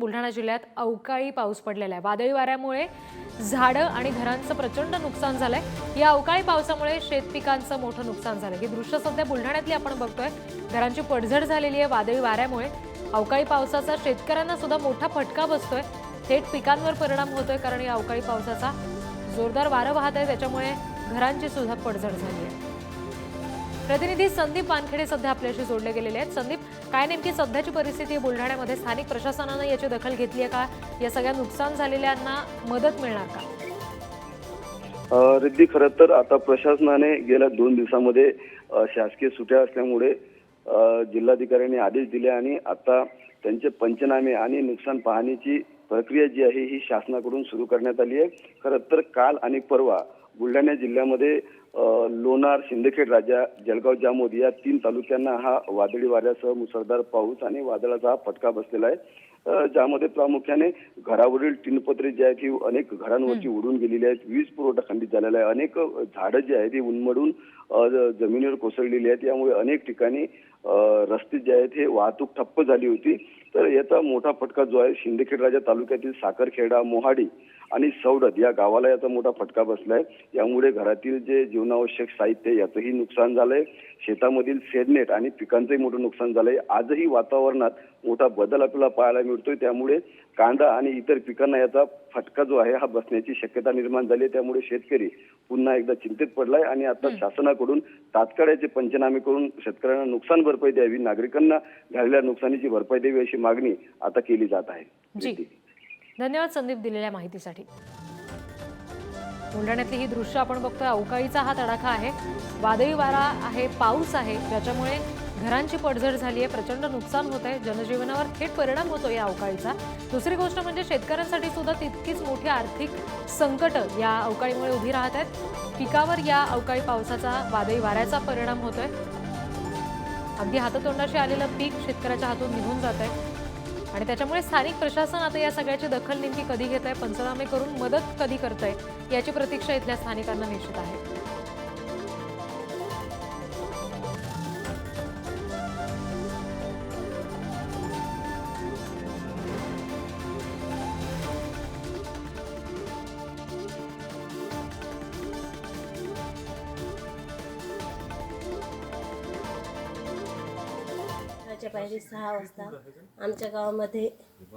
बुलढाणा जिल्ह्यात अवकाळी पाऊस पडलेला आहे. वादळी वाऱ्यामुळे झाडं आणि घरांचं प्रचंड नुकसान झालंय. या अवकाळी पावसामुळे शेतपिकांचं मोठं नुकसान झालं. हे दृश्य सध्या बुलढाण्यातली आपण बघतोय. घरांची पडझड झालेली आहे वादळी वाऱ्यामुळे. अवकाळी पावसाचा शेतकऱ्यांना सुद्धा मोठा फटका बसतोय. थेट पिकांवर परिणाम होतोय कारण या अवकाळी पावसाचा जोरदार वारं वाहत आहे. त्याच्यामुळे घरांची सुद्धा पडझड झाली आहे. प्रतिनिधी संदीप वानखेडे सध्या आपल्याशी जोडले गेलेले आहेत. संदीप काय नेमकी सध्याची परिस्थिती आहे? बुलढाण्यामध्ये स्थानिक प्रशासनानं याची दखल घेतली आहे का? या सगळ्या नुकसान झालेल्यांना मदत मिळणार का? रिद्धी खरं तर आता प्रशासनाने गेल्या दोन दिवसामध्ये शासकीय सुट्या असल्यामुळे जिल्हाधिकाऱ्यांनी आदेश दिले आणि आता त्यांचे पंचनामे आणि नुकसान पाहणीची प्रक्रिया जी आहे ही शासनाकडून सुरू करण्यात आली आहे. खरं तर काल आणि परवा बुलढाणा जिल्ह्यामध्ये लोणार शिंदखेड राजा जळगाव जामोद या तीन तालुक्यांना हा वादळी वाऱ्यासह मुसळधार पाऊस आणि वादळाचा हा फटका बसलेला आहे. ज्यामध्ये प्रामुख्याने घरावरील टिनपत्रे जे आहेत ही अनेक घरांवरची उडून गेलेली आहेत. वीज पुरवठा खंडित झालेला आहे. अनेक झाडं जी आहेत ती उन्मडून जमिनीवर कोसळलेली आहेत. यामुळे अनेक ठिकाणी रस्ते जे आहेत हे वाहतूक ठप्प झाली होती. तर याचा मोठा फटका जो आहे शिंदखेड राजा तालुक्यातील साखरखेडा मोहाडी आणि सवडत या गावाला याचा मोठा फटका बसलाय. यामुळे घरातील जे जीवनावश्यक साहित्य याचंही नुकसान झालंय. शेतामधील शेडनेट आणि पिकांचंही मोठं नुकसान झालंय. आजही वातावरणात मोठा बदल आपल्याला पाहायला मिळतोय. त्यामुळे कांदा आणि इतर पिकांना याचा फटका जो आहे हा बसण्याची शक्यता निर्माण झाली आहे. त्यामुळे शेतकरी पुन्हा एकदा चिंतेत पडलाय आणि आता शासनाकडून तात्काळ याचे पंचनामे करून शेतकऱ्यांना नुकसान भरपाई द्यावी नागरिकांना झालेल्या नुकसानीची भरपाई द्यावी अशी मागणी आता केली जात आहे. धन्यवाद संदीप दिलेल्या माहितीसाठी. बुलढाण्यातली ही दृश्य आपण बघतोय. अवकाळीचा हा तडाखा आहे. वादळी वारा आहे पाऊस आहे. ज्याच्यामुळे घरांची पडझड झाली आहे प्रचंड नुकसान होत आहे जनजीवनावर थेट परिणाम होतो या अवकाळीचा. दुसरी गोष्ट म्हणजे शेतकऱ्यांसाठी सुद्धा तितकीच मोठी आर्थिक संकट या अवकाळीमुळे उभी राहत आहेत. पिकावर या अवकाळी पावसाचा वादळी वाऱ्याचा परिणाम होतोय. अगदी हातातोंडाशी आलेलं पीक शेतकऱ्याच्या हातून निघून जात आहे आणि त्याच्यामुळे स्थानिक प्रशासन आता या सगळ्याची दखल नेमकी कधी घेत आहे पंचनामे करून मदत कधी करत आहे याची प्रतीक्षा इथल्या स्थानिकांना निश्चित आहे. सकाळच्या पाहिजे सहा वाजता आमच्या गावामध्ये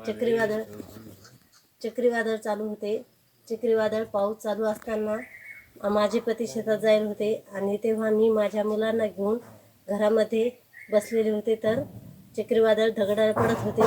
चक्रीवादळ चक्रीवादळ चालू होते. चक्रीवादळ पाऊस चालू असताना माझे पती शेतात जायला होते आणि तेव्हा मी माझ्या मुलांना घेऊन घरामध्ये बसलेले होते. तर चक्रीवादळ दगडाला पडत होते.